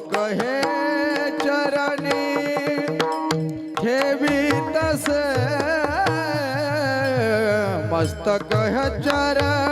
मग हे चरणी ठेवी मस्त मस्तक चरण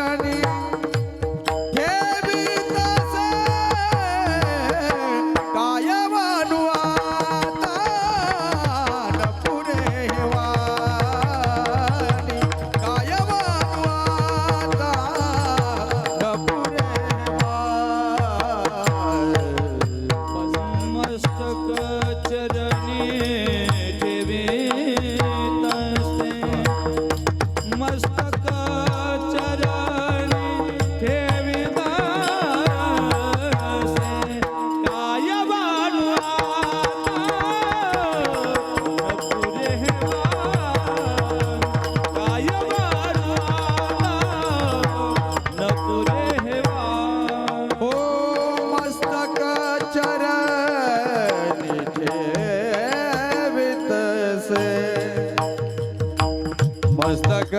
मस्तक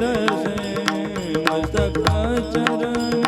दशे मस्तक चरण